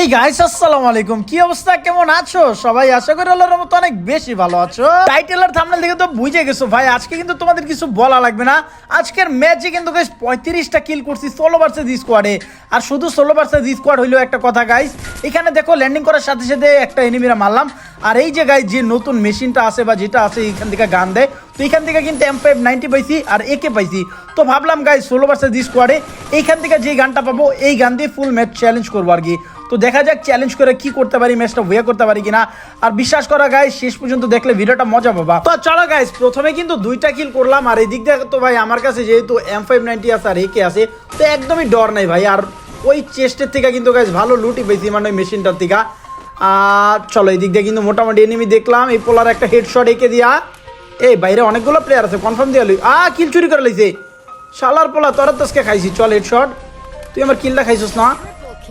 এই গাইস আসসালামু আলাইকুম। কি অবস্থা? কেমন আছো? সবাই আশা করি আল্লাহর মতো অনেক বেশি ভালো আছো। টাইটেল আর থাম্বনেল দেখে তো বুঝে গেছো ভাই, আজকে কিন্তু তোমাদের কিছু বলা লাগবে না। আজকের ম্যাচে কিন্তু গাইস পঁয়ত্রিশটা কিল করছি ষোলো ভার্সেস স্কোয়াডে আর শুধু ষোলো ভার্সেস স্কোয়াড হইল একটা কথা গাইস এখানে দেখো ল্যান্ডিং করার সাথে সাথে একটা এনিমিরা মারলাম। আর এই যে গাইস যে নতুন মেশিনটা আছে বা যেটা আছে, এখান থেকে গান দেয়। তো এখান থেকে কিন্তু এম ফাইভ নাইনটি পাইছি আর একে পাইছি। তো ভাবলাম গাইস ষোলো ভার্সেস স্কোয়াডে এইখান থেকে যে গানটা পাবো, এই গান দিয়ে ফুল ম্যাচ চ্যালেঞ্জ করব আর কি। তো দেখা যাক চ্যালেঞ্জ করে কি করতে পারি ম্যাচটা ওয়ে করতে পারি কিনা। আর বিশ্বাস করা গাইস শেষ পর্যন্ত দেখলে ভিডিওটা মজা পাবা। তো চলো গাইস প্রথমে কিন্তু দুইটা কিল করলাম, আর এই দিক দিয়ে তো ভাই আমার কাছে যেহেতু এম ফাইভ নাইনটি আছে আর একে আছে, তো একদমই ডর নাই ভাই। আর ওই চেস্টের থেকে কিন্তু গাইস ভালো লুটি পেয়েছি মানে ওই মেশিনটার থেকে। আর চলো এই দিক দিয়ে কিন্তু মোটামুটি এনিমি দেখলাম, এই পোলার একটা হেডশট এঁকে দিয়া। এই বাইরে অনেকগুলো প্লেয়ার আছে কনফার্ম দিয়ে লই আ কিল চুরি করে লইছে। শালার পোলা, তোরা তোসকে খাইছি, চল হেডশট তুই আমার কিলটা খাইছিস না?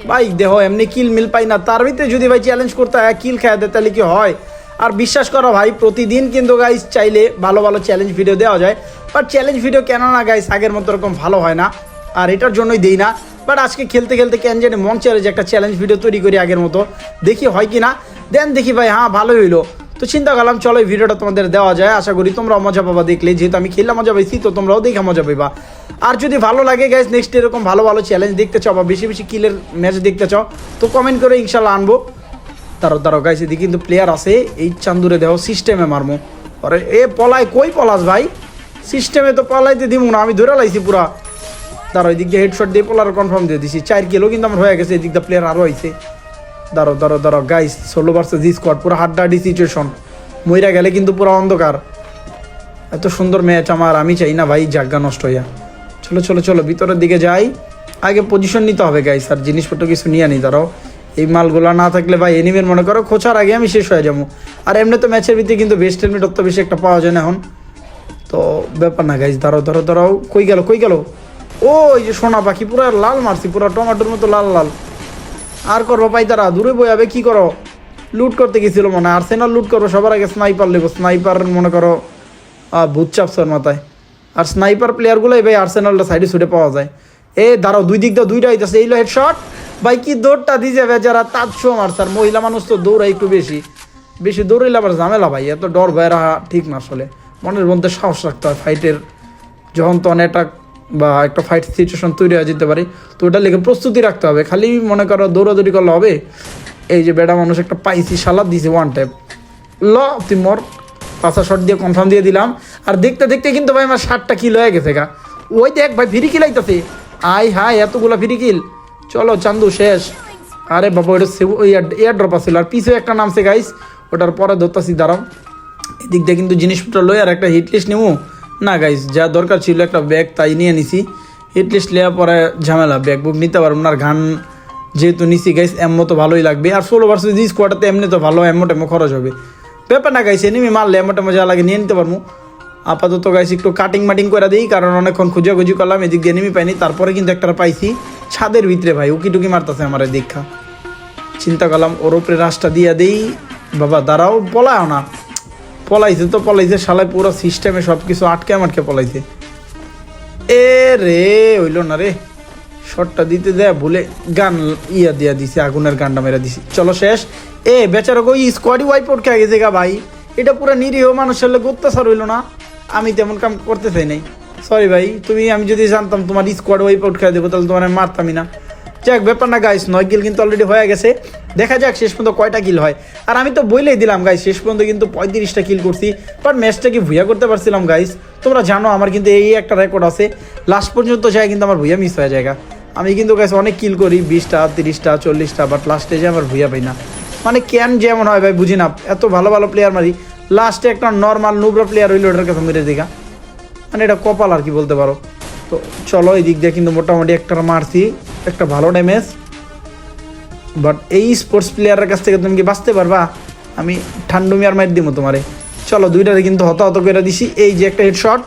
ভাই, দেহ এমনি কিল মিল পাই না। তার ভিতরে যদি ভাই চ্যালেঞ্জ করতে হয় কিল খাওয়া দেয় তাহলে কি হয়? আর বিশ্বাস করো ভাই, প্রতিদিন কিন্তু গাইস চাইলে ভালো ভালো চ্যালেঞ্জ ভিডিও দেওয়া যায়। বাট চ্যালেঞ্জ ভিডিও কেন না গাইস আগের মতো এরকম ভালো হয় না। আর এটার জন্যই দেই না। বাট আজকে খেলতে খেলতে কেন জানি মন চাইলে যে একটা চ্যালেঞ্জ ভিডিও তৈরি করি আগের মতো। দেখি হয় কি না দেন দেখি ভাই হ্যাঁ ভালোই হইল। তো চিন্তা করলাম, চলো এই ভিডিওটা তোমাদের দেওয়া যায়। আশা করি তোমরাও মজা পাবা দেখলে। যেহেতু আমি খেললাম মজা পাইছি, তো তোমরাও দেখে মজা পাইবা। আর যদি ভালো লাগে গাইজ নেক্সট এরকম ভালো ভালো চ্যালেঞ্জ দেখতে চাও বা বেশি বেশি কিলের ম্যাচ দেখতে চাও, তো কমেন্ট করে ইনশাল্লাহ আনব। তারও তারও গাইছে এদিকে কিন্তু প্লেয়ার আছে, এই চান্দুরে দেহ সিস্টেমে মারমো। আরে, এ পলায় কই পলাস ভাই? সিস্টেমে তো পলাইতে দিমু না, আমি ধরে লাইছি পুরা। দাঁড়ো এদিক দিয়ে হেডশট দিয়ে পোলার কনফার্ম দিয়ে দিছি। চার কিলো কিন্তু আমার হয়ে গেছে, এদিক দিয়ে প্লেয়ার আরও আইছে। দাঁড়ো দাঁড়ো দাঁড়ো গাইস ষোলো ভার্সেস জি স্কোয়াড পুরো হাড্ডাহাড্ডি সিচুয়েশন মইরা গেলে কিন্তু পুরো অন্ধকার। এত সুন্দর ম্যাচ আমার, আমি চাই না ভাই জায়গা নষ্ট হইয়া। চলো চলো চলো, ভিতরের দিকে যাই। আগে পজিশন নিতে হবে গাইস আর জিনিসপত্র কিছু নিয়ে নিই ধরো। এই মালগুলো না থাকলে ভাই এনিমের মনে করো, খোঁচার আগে আমি শেষ হয়ে যাব। আর এমনি তো ম্যাচের ভিত্তি কিন্তু বেস্ট হেলমেট অত বেশি একটা পাওয়া যায় না এখন। তো ব্যাপার না গাইস ধরো ধরো ধরো, কই গেল কই গেল? ও, এই যে সোনা পাখি, পুরো লাল মারছি, পুরো টমাটোর মতো লাল লাল। আর করব পাই তারা, দূরে বইয়াবে কি করো? লুট করতে গেছিল মনে হয় আর্সেনাল লুট করব, সবার আগে স্নাইপার নেব স্নাইপার মনে করো ভূত চাপসার মাথায়। আর স্নাইপার প্লেয়ারগুলোই ভাই আর্সেনালটা সাইডে ছুটে পাওয়া যায়। এ, দাঁড়াও, দুই দিক দিয়ে দুইটা হইতেছে। এইলো হেডশট ভাই, কি দৌড়টা দিছে বেচারা তাজশো মারছে আর মহিলা মানুষ তো দৌড়ায় একটু বেশি। বেশি দৌড়াইলে আবার ঝামেলা ভাই। এত ডর ভয় রাখা ঠিক না আসলে। মনের মধ্যে সাহস রাখতে হয় ফাইটের যখন তখন অ্যাটাক বা একটা ফাইট সিচুয়েশন তৈরি হয়ে যেতে পারে, তো ওটার লেগে প্রস্তুতি রাখতে হবে। খালি মনে করো দৌড়াদৌড়ি করলে হবে। এই যে বেটা মানুষ একটা পাইছি, সালাদ দিছে ওয়ান টাইপ ল, তুই মর। পাঁচা শট দিয়ে কনফার্ম দিয়ে দিলাম। আর দেখতে দেখতে কিন্তু ভাই আমার ষাটটা কিল হয়ে গেছে গা। ওই দেখ ভাই ফিরি কিল আইতাছে। আই হাই এতগুলো ফিরি কিল চলো, চান্দু, শেষ। আরে বাবা, ওইটা এয়ার ড্রপ আছিল। আর পিছু একটা নামছে গাইস ওটার পরে ধরতাছি, দাঁড়াও। এদিক দিয়ে কিন্তু জিনিসপত্র লই আর একটা হিট লিস্ট নেব না গাইস যা দরকার ছিল একটা ব্যাগ তাই নিয়ে নিছি। হিট লিস্ট নেওয়ার পরে ঝামেলা ব্যাগ বুক নিতে পারব না। আর গান যেহেতু নিছি গাইস এমন তো ভালোই লাগবে। আর ষোলো ভার্সেস জি স্কোয়াডাতে এমনি তো ভালো এমন টেমো খরচ হবে। ব্যাপার না গাইছে এনিমি মারলে এমন টেমো যা লাগে নিয়ে নিতে পারব। আপাতত গাইছি একটু কাটিং মাটিং করে দিই, কারণ অনেকক্ষণ খুঁজাখুঁজি করলাম, এদিক দিয়ে এনিমি পাইনি। তারপরে কিন্তু একটা পাইছি ছাদের ভিতরে ভাই উকি টুকি মারতেছে আমার দীক্ষা চিন্তা করলাম, ওর উপরে রাস্তা দিয়ে দেই। বাবা, দাঁড়াও পলাও না। পলাইছে তো পলাইছে, শালায় পুরো সিস্টেমে সব কিছু আটকে আমাটকে পলাইছে। এ রে, হইল না রে। শটটা দিতে দেয় বলে গান ইয়া দিয়া দিছে, আগুনের গানটা মেরা দিছি। চলো শেষ। এ বেচারা ওই স্কোয়াডি ওয়াইপ আউট খেয়ে গেছে গা ভাই। এটা পুরো নিরীহ মানুষের লোক, অত্যাচার হইল না। আমি তেমন কাম করতে চাই নাই। সরি ভাই, তুমি, আমি যদি জানতাম তোমার স্কোয়াড ওয়াইপ আউট খেয়ে দেবো, তাহলে তোমার আমি মারতামই না। যাক ব্যাপার না গাইস নয় কিল কিন্তু অলরেডি হয়ে গেছে। দেখা যাক শেষ পর্যন্ত কয়টা কিল হয়। আর আমি তো বইলেই দিলাম গাইস শেষ পর্যন্ত কিন্তু পঁয়ত্রিশটা কিল করছি। বাট ম্যাচটা কি ভুইয়া করতে পারছিলাম গাইস তোমরা জানো, আমার কিন্তু এই একটা রেকর্ড আছে। লাস্ট পর্যন্ত যায় কিন্তু আমার ভুইয়া মিস হয়ে যায় আমি কিন্তু গাইস অনেক কিল করি, বিশটা, তিরিশটা, চল্লিশটা বাট লাস্টে যে আমার ভুইয়া পাই না। মানে কেন যেমন হয় ভাই, বুঝি না। এত ভালো ভালো প্লেয়ার মারি লাস্টে একটা নর্মাল নুবরা প্লেয়ার হইল ওটার কাছে মেরে দেখা মানে এটা কপাল আর কি বলতে পারো। তো চলো এই দিক দিয়ে কিন্তু মোটামুটি একটা মারছি, একটা ভালো ড্যামেজ বাট এই স্পোর্টস প্লেয়ারের কাছ থেকে তুমি কি বাঁচতে পারবা? আমি ঠান্ডুমি আর মার দিব তোমারে। চলো দুইটারে কিন্তু হতাহত করে দিছি। এই যে একটা হেডশট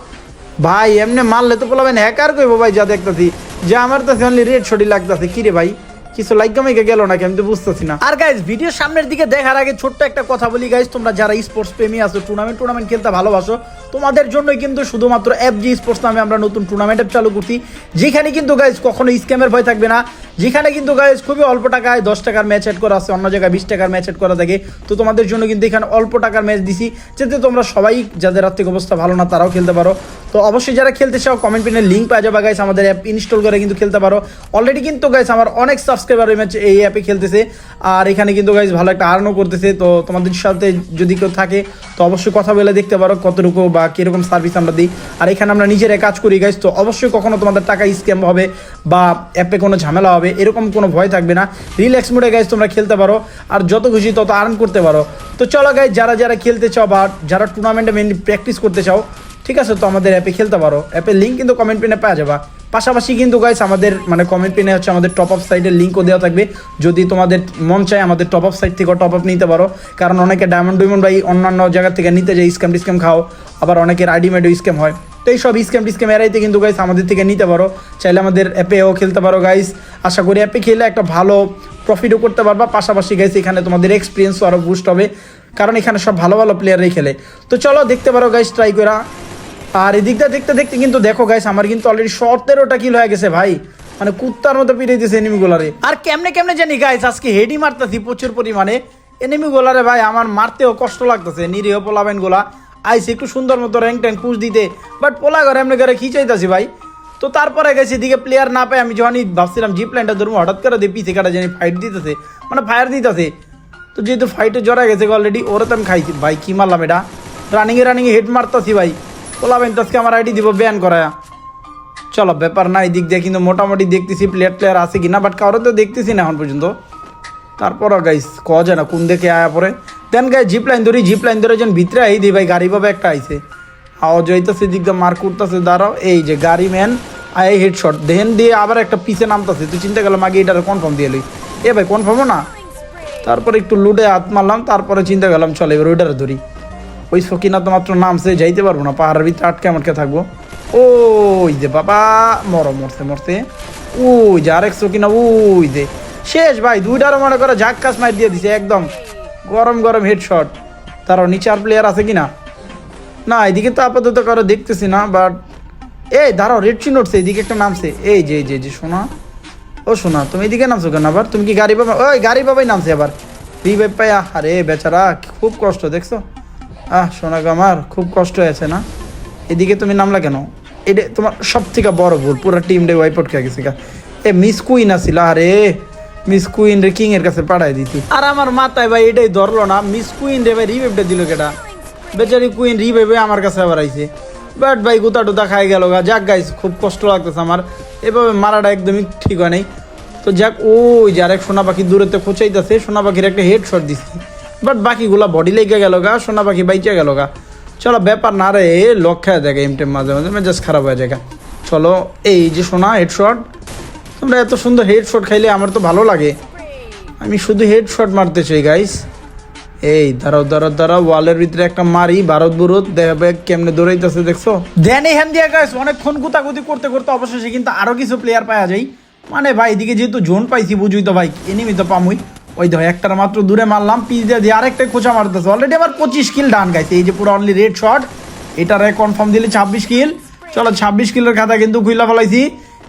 ভাই, এমনি মারলে তো বলবেন হ্যাকার কইবো ভাই, যা দেখতেছি। যে আমার তো অনলি রেড শটই লাগতেছে। কি রে ভাই? কিছু লাইকা মাইকা গেল নাকি, আমি তো বুঝতেছি না। আর গাইজ ভিডিও সামনের দিকে দেখার আগে ছোট্ট একটা কথা বলি গাইজ তোমরা যারা স্পোর্টস প্রেমী আছো টুর্নামেন্ট টুর্নামেন্ট খেলতে ভালোবাসো তোমাদের জন্যই কিন্তু শুধুমাত্র এফ জি স্পোর্টস নামে আমরা নতুন টুর্নামেন্ট চালু করছি। যেখানে কিন্তু গাইজ কখনো স্ক্যামের ভয় থাকবে না। যেখানে কিন্তু গাইজ খুবই অল্প টাকায় দশ টাকার ম্যাচ অ্যাড করা আছে, অন্য জায়গায় বিশ টাকার ম্যাচ অ্যাড করা থাকে। তো তোমাদের জন্য কিন্তু এখানে অল্প টাকার ম্যাচ দিছি, যাতে তোমরা সবাই যাদের আর্থিক অবস্থা ভালো না, তারাও খেলতে পারো। তো অবশ্যই যারা খেলতে চাও কমেন্ট পিনের লিঙ্ক পাওয়া যাবে গাইস আমাদের অ্যাপ ইনস্টল করে কিন্তু খেলতে পারো। অলরেডি কিন্তু গাইস আমার অনেক সাবস্ক্রাইবার এই ম্যাচ এই অ্যাপে খেলতেছে। আর এখানে কিন্তু গাইস ভালো একটা আর্নও করতেছে। তো তোমাদের সাথে যদি কেউ থাকে, তো অবশ্যই কথা বলে দেখতে পারো কতটুকু বা কীরকম সার্ভিস আমরা দিই। আর এখানে আমরা নিজেরাই কাজ করি গাইস তো অবশ্যই কখনো তোমাদের টাকা স্ক্যাম হবে বা অ্যাপে কোনো ঝামেলা হবে, এরকম কোনো ভয় থাকবে না। রিল্যাক্স মোডে গাইস তোমরা খেলতে পারো আর যত খুশি তত আর্ন করতে পারো। তো চলো গাইস যারা যারা খেলতে চাও বা যারা টুর্নামেন্টে মেনলি প্র্যাকটিস করতে চাও, ঠিক আছে, তো আমাদের অ্যাপে খেলতে পারো। অ্যাপের লিঙ্ক কিন্তু কমেন্ট পিনে পাওয়া যাবা। পাশাপাশি কিন্তু গাইস আমাদের মানে কমেন্ট পিনে হচ্ছে আমাদের টপ আপ সাইটের লিঙ্কও দেওয়া থাকবে। যদি তোমাদের মন চায় আমাদের টপ আপ সাইট থেকেও টপ আপ নিতে পারো। কারণ অনেকে ডায়মন্ড ডুইমন্ড বাই অন্যান্য জায়গা থেকে নিতে যায় স্ক্যাম টিস্ক্যাম খাও, আবার অনেকের আইডিমেডও স্ক্যাম হয়। তো এই সব স্ক্যাম টিস্ক্যাম এড়াইতে কিন্তু গাইস আমাদের থেকে নিতে পারো। চাইলে আমাদের অ্যাপেও খেলতে পারো গাইস আশা করি অ্যাপে খেলে একটা ভালো প্রফিটও করতে পারবা। পাশাপাশি গাইস এখানে তোমাদের এক্সপিরিয়েন্সও আরও বুস্ট হবে। কারণ এখানে সব ভালো ভালো প্লেয়ারই খেলে। তো চলো, দেখতে পারো গাইস ট্রাই করা আর এদিকটা দেখতে দেখতে কিন্তু দেখো গাইস আমার কিন্তু অলরেডি সতেরোটা কিল হয়ে গেছে ভাই। মানে কুত্তার মতো পিড়ে দিয়েছে এনিমিগুলারে আর কেমনে কেমনে জানি গাইস আজকে হেডি মারতেছি প্রচুর পরিমাণে। এনিমিগুলারে ভাই, আমার মারতেও কষ্ট লাগতেছে, নিরীহ পোলাবেন গোলা। আইসি একটু সুন্দর মতো র্যাঙ্ক ট্যাঙ্ক পুষ দিতে বাট পোলা ঘরে এমনি করে খিচাইতেছি ভাই। তো তারপরে গেছি এদিকে প্লেয়ার না পাই আমি যখনই ভাবছিলাম জিপ লাইনটা ধরুন হঠাৎ করে দিয়ে পিছে কাটা জানি ফাইট দিতেছে মানে ফায়ার দিতেছে। তো যেহেতু ফাইটে জড়া গেছে অলরেডি ওরা তো আমি খাইছি। ভাই, কি মারলাম এটা? রানিংয়ে রানিংয়ে হেড মারতাছি ভাই। পোলাবেন তো আজকে আমার আইডি দিব ব্যান করা চলো, ব্যাপার না, এই দিক দিয়ে কিন্তু মোটামুটি দেখতেছি প্লেয়ার প্লেয়ার আছে কি না বাট কারও তো দেখতেছি না এখন পর্যন্ত। তারপরও গাইস ক যায় না কোন দেখে আয়া পরে দেন গাই জিপ লাইন ধরি জিপ লাইন ধরে যেন ভিতরে আই দিই, ভাই, গাড়ি পাবে একটা আইছে। আওয়াজ হইতেছে দিক দিয়ে মার করতেছে দাঁড়াও, এই যে গাড়ি ম্যান আই হেডশট দেন দিয়ে আবার একটা পিছে নামতেছে, তুই চিন্তা করলাম আগে এটার কনফার্ম দিয়ে লই। এ ভাই কনফার্মও না? তারপরে একটু লুডে হাত মারলাম, তারপরে চিন্তা করলাম, চলে এবার ওইটারে ধরি। ওই সকিনা তো মাত্র নামছে, যাইতে পারব না, পাহাড়ের ভিতরে আটকে আমাকে থাকব। ওই যে বাবা, মর, মরছে মরছে। ওই যে আরেক সকিনা ওই যে। শেষ ভাই দুইটারও মনে করে ঝাক কাজ মার দিয়ে দিছে, একদম। গরম গরম হেডশট তারও নিচে আর প্লেয়ার আছে কি না না এদিকে তো আপাতত কারও দেখতেছি না বাট এই দাঁড়াও রেড চিন উঠছে, এদিকে একটা নামছে। এই যে যে যে, শোনা। ও, শোনা, তুমি এদিকে নামছো কেন আবার? তুমি কি গাড়ি বাবা ওই, গাড়ি বাবাই নামছে আবার। রিভাইভ পাই আরে বেচারা, খুব কষ্ট, দেখছ? আহ, সোনা গো আমার, খুব কষ্ট হয়েছে না? এদিকে তুমি নামলা কেন? এটা তোমার সব থেকে বড় ভুল, পুরো টিম ডে ওয়াইপ খেয়ে গেছে। এ মিস কুইন আসিল আরে। মিস কুইন রে কিং এর কাছে পাঠাই দিতি। আর আমার মাথায় ভাই এটাই ধরলো না মিস কুইন রে ভাই রিভাইভটা দিল কেটা বেচারি কুইন রিভাইভে আমার কাছে আবার আইছে। বাট ভাই গুতা টুতা খাই গেল গা। যাক গাইস খুব কষ্ট লাগতেছে আমার। এভাবে মারাটা একদমই ঠিক হয় নাই। তো যাক, ওই যে আরেক সোনা পাখি দূরেতে খোঁচাইতেছে, সোনা পাখির একটা হেড শট দিচ্ছি বাট বাকিগুলা বডি লেগে গেল গা, সোনা পাখি বাইচে গেল গা। চলো, ব্যাপার না রে লক্ষ লক্ষ্য দেখে এম টাইম মাঝে মাঝে মেজাজ খারাপ হয়ে যায়। চলো, এই যে সোনা হেড শট তোমরা এত সুন্দর হেড শট খাইলে আমার তো ভালো লাগে। আমি শুধু হেড শট মারতে চাই গাইস এই, দাঁড়াও দাঁড়াও দাঁড়াও, ওয়ালের ভিতরে একটা মারি, ভারত বুরুত দেখাবে কেমনে দৌড়াইতেছে, দেখছ? দেন এখান দিয়ে গাইস অনেকক্ষণ গুতাগুতি করতে করতে অবশেষে কিন্তু আরও কিছু প্লেয়ার পাওয়া যায়। মানে ভাই, এদিকে যেহেতু জোন পাইছি, বুঝুই তো ভাই এনিমি তো পামুই। ওই দেখো, একটার মাত্র দূরে মারলাম পিস দিয়ে দিয়ে আরেকটা খোঁচা মারতেছে। অলরেডি আমার পঁচিশ কিল ডান গাইছে এই যে পুরো অনলি রেড শট এটারে কনফার্ম দিলে, ছাব্বিশ কিল চলো, ছাব্বিশ কিলের খাতা কিন্তু খুইলা ফেলাইছি।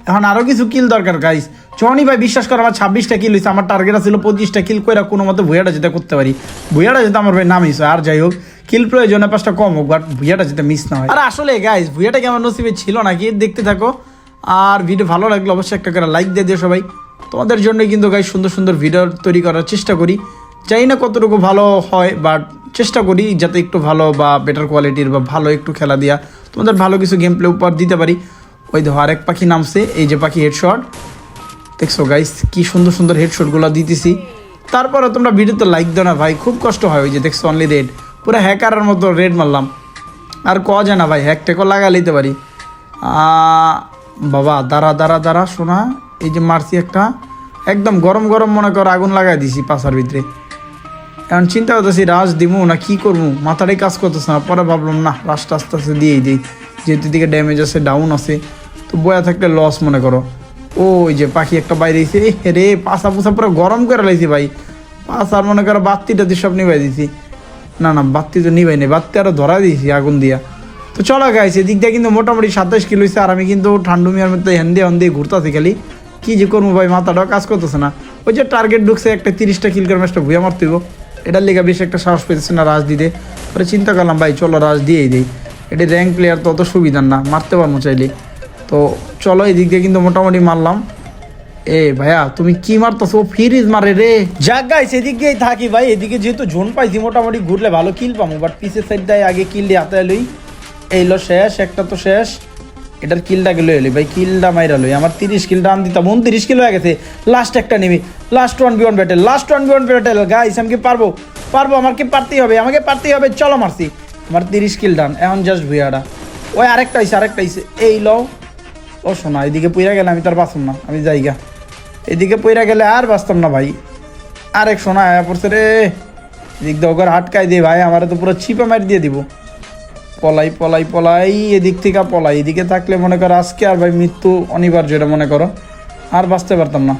এখন আরও কিছু কিল দরকার গাইস চনি ভাই, বিশ্বাস করো, আমার ছাব্বিশটা কিল হয়েছে আমার টার্গেট ছিল পঁচিশটা কিল কইরা কোনো মতে ভুয়াটা যেতে করতে পারি। ভুয়াটা যেতে আমার ভাই নাম হয়েছে আর যাই হোক কিল প্রয়োজনে পাঁচটা কম হোক বাট ভুয়াটা যেতে মিস না হয়। আর আসলে গাইস ভুয়াটা কি আমার নসিবে ছিল নাকি, দেখতে থাকো। আর ভিডিও ভালো লাগলে অবশ্যই একটা করে লাইক দিয়ে দিও সবাই। তোমাদের জন্যই কিন্তু গাইস সুন্দর সুন্দর ভিডিও তৈরি করার চেষ্টা করি। চাই না কতটুকু ভালো হয় বাট চেষ্টা করি যাতে একটু ভালো বা বেটার কোয়ালিটির বা ভালো একটু খেলা দিয়া। তোমাদের ভালো কিছু গেম প্লে উপহার দিতে পারি। ওই দেখো আরেক পাখি নামছে, এই যে পাখি হেডশট দেখছ গাইস কি সুন্দর সুন্দর হেডশটগুলো দিতেছি। তারপরে তোমরা ভিডিওতে লাইক দাও না ভাই, খুব কষ্ট হয় ওই যে দেখছ অনলি রেড পুরো হ্যাকারের মতো রেড মারলাম। আর ক যায় না ভাই হ্যাক টেকও লাগা লইতে পারি বাবা, দাঁড়া দাঁড়া দাঁড়া, শোনা। এই যে মারছি একটা, একদম গরম গরম মনে কর আগুন লাগাই দিছি পাশার ভিতরে। এখন চিন্তা করতেছি, রাজ দিমু না কি করব মাথাটাই কাজ করতেছে না, পরে ভাবলাম না রাজটা আস্তে আস্তে দিয়েই দিই। যেহেতু দিকে ড্যামেজ আছে ডাউন আছে, তো বয়া থাকলে লস মনে করো। ও ওই যে পাখি একটা বাইরে দিয়েছে রে পাশা পুসা পুরো গরম করে লাইছি ভাই। পাশার মনে করো বাত্তিটা দিয়ে সব নিভাই দিছি। না না বাত্তি তো নিভাই নেই বাত্তি আরও ধরা দিয়েছি আগুন দিয়া। তো চলা গাইছে এদিক দিয়ে কিন্তু মোটামুটি সাতাশ কিলো হয়েছে আর আমি কিন্তু ঠান্ডু মিয়ার মধ্যে হেন দিয়ে হন দিয়ে ঘুরতেছি খালি। কি যে করব ভাই, মাথাটাও কাজ করতেছে না। ওই যে টার্গেট ঢুকছে একটা তিরিশটা কিল করে ম্যাচটা ভুয়া মারতে হইব। এটার লেগে বেশি একটা সাহস পেতেছে না রাজ দিতে। পরে চিন্তা করলাম, ভাই, চলো রাজ দিয়েই দিই। এটি র্যাঙ্ক প্লেয়ার তো অত সুবিধার না, মারতে পারব চাইলে। তো চলো এই দিক দিয়ে কিন্তু মোটামুটি মারলাম। এ ভাইয়া, তুমি কি মারতেছো? ও ফিরিজ মারে রে। যাক গাইস এদিক দিয়েই থাকি ভাই, এদিকে যেহেতু জোন পাইছি, মোটামুটি ঘুরলে ভালো কিল পাবো বাট পিসের সাইড দেয় আগে কিল দিয়ে হাতে লই। এই লো শেষ, একটা তো শেষ। এটার কিলটা গেলো এলি ভাই, কিলটা মাইরা লই। আমার তিরিশ কিল রান দিতাম, উনত্রিশ কিল হয়ে গেছে। লাস্ট একটা নিবি। Last one B battle last one B battle guys আমি কি পারব? পারব আমাকে পারতেই হবে? আমাকে পারতেই হবে, চলো মারছি। আমার তিরিশ কিল ডান এখন জাস্ট ভুইয়াটা। ওই আরেকটা আইসে আরেকটা আইসে এই লও। ও শোনা এদিকে পইরা গেলে আমি তার বাঁচুম না, আমি যাইগা এদিকে পইরা গেলে আর বাঁচতাম না, ভাই। আরেক শোনা পড়ছে রে। এদিক দিয়ে ওকে আটকাই দিয়ে ভাই। আমার তো পুরো চিপা মারি দিয়ে দিব। পলাই পলাই পলাই, এদিক থেকে পলাই। এদিকে থাকলে মনে করো আজকে আর ভাই মৃত্যু অনিবার্য এটা মনে করো। আর বাঁচতে পারতাম না।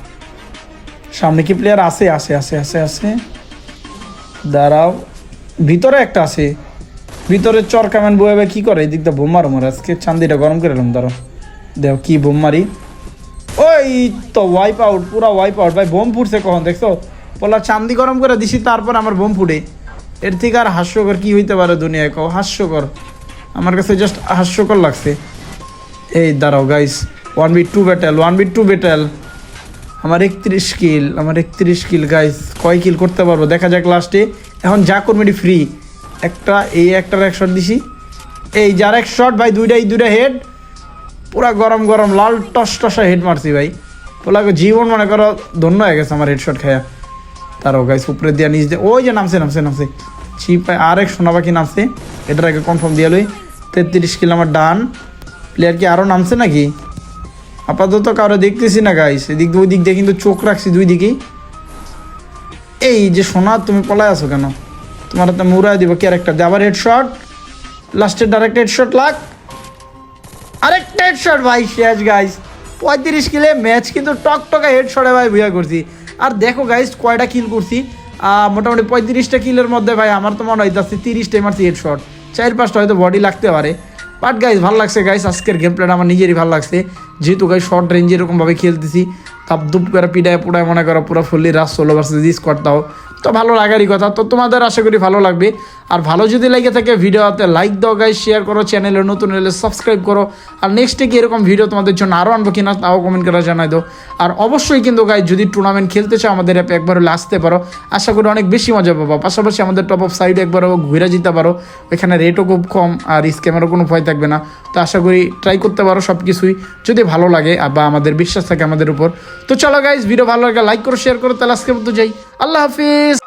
সামনে কি প্লেয়ার আছে? আছে আছে আছে আছে। দাঁড়াও। ভিতরে একটা আছে। ভিতরে চর কামেন বয়ে কি করে? এদিক দিয়ে বোম মারো। আজকে চান্দিটা গরম করে এলাম, দাঁড়াও। দেও কি বোম মারি। ওই তো ওয়াইপ আউট পুরা ওয়াইপ আউট ভাই বোম ফুটছে কখন, দেখছ? বলা চান্দি গরম করে দিছি, তারপর আমার বোম ফুটে। এর থেকে আর হাস্যকর কি হইতে পারে দুনিয়ায়? কও, হাস্যকর। আমার কাছে জাস্ট হাস্যকর লাগছে। এই দাঁড়াও guys one B two battle one B two battle আমার একত্রিশ কিল আমার একত্রিশ কিল গাইস কয় কিল করতে পারব? দেখা যাক লাস্টে এখন যা কর্মেডি ফ্রি একটা, এই একটার এক শট দিছি। এই যার এক শট ভাই দুইটাই দুইটা হেড পুরা গরম গরম, লাল টস টসা হেড মারছি, ভাই। পোলাকে জীবন মনে করো ধন্য হয়ে গেছে আমার হেডশট খায়া। তারও গাইস উপরে দিয়া, নিচ দিয়ে। ওই যে নামছে নামছে নামছে। চিপ আরেক সোনা পাখি নামছে। এটার আগে কনফার্ম দিয়ে লই। তেত্রিশ কিলো আমার ডান। প্লেয়ার কি আরও নামছে নাকি? আপাতত কারও দেখতেছি না গাইস এদিক ওই দিক দিয়ে কিন্তু চোখ রাখছি দুই দিকেই। এই যে সোনা, তুমি পলায় আছো কেন? তোমার হাতে মুড়াই দিব। ক্যারেক্টার দিয়ে আবার হেডশট লাস্টের ডাইরেক্ট হেডশট লাগ। আরেকটা হেডশট ভাই, শেষ গাইস পঁয়ত্রিশ কিলে ম্যাচ কিন্তু টক টকা হেডশটে ভাই ভুয়া করছি। আর দেখো গাইস কয়টা কিল করছি। মোটামুটি পঁয়ত্রিশটা কিলের মধ্যে ভাই, আমার তো মনে হইতাছে তিরিশটা মারছি হেডশট চার পাঁচটা হয়তো বডি লাগতে পারে। বাট গাইজ ভালো লাগছে গাইজ আজকের গেম প্লেটা আমার নিজেরই ভালো লাগছে। যেহেতু গাই শর্ট রেঞ্জ এরকমভাবে খেলতেছি তাপ দুপ করে পিডায় পুডায় মনে করো পুরো ফুললি রাস ষোলো ভার্সেস স্কোয়াড দাও তো ভালো লাগারই কথা। তো তোমাদের আশা করি ভালো লাগবে। আর ভালো যদি লেগে থাকে ভিডিওতে লাইক দাও গাইস শেয়ার করো চ্যানেলে নতুন এলে সাবস্ক্রাইব করো। আর নেক্সটে কি এরকম ভিডিও তোমাদের জন্য আরও আনব কিনা তাও কমেন্ট করে জানাই দাও। আর অবশ্যই কিন্তু গাইস যদি টুর্নামেন্ট খেলতে চাও আমাদের অ্যাপে একবার হলে আসতে পারো। আশা করি অনেক বেশি মজা পাবো। পাশাপাশি আমাদের টপ অফ সাইডে একবার ঘুরে যেতে পারো। ওইখানে রেটও খুব কম, আর স্ক্যামেরও কোনো ভয় থাকবে না। তো আশা করি ট্রাই করতে পারো সব কিছুই যদি ভালো লাগে বা আমাদের বিশ্বাস থাকে আমাদের উপর। তো চলো গাইস ভিডিও ভালো লাগে লাইক করো শেয়ার করো। তাহলে আজকের মতো যাই। আল্লাহ হাফিজ।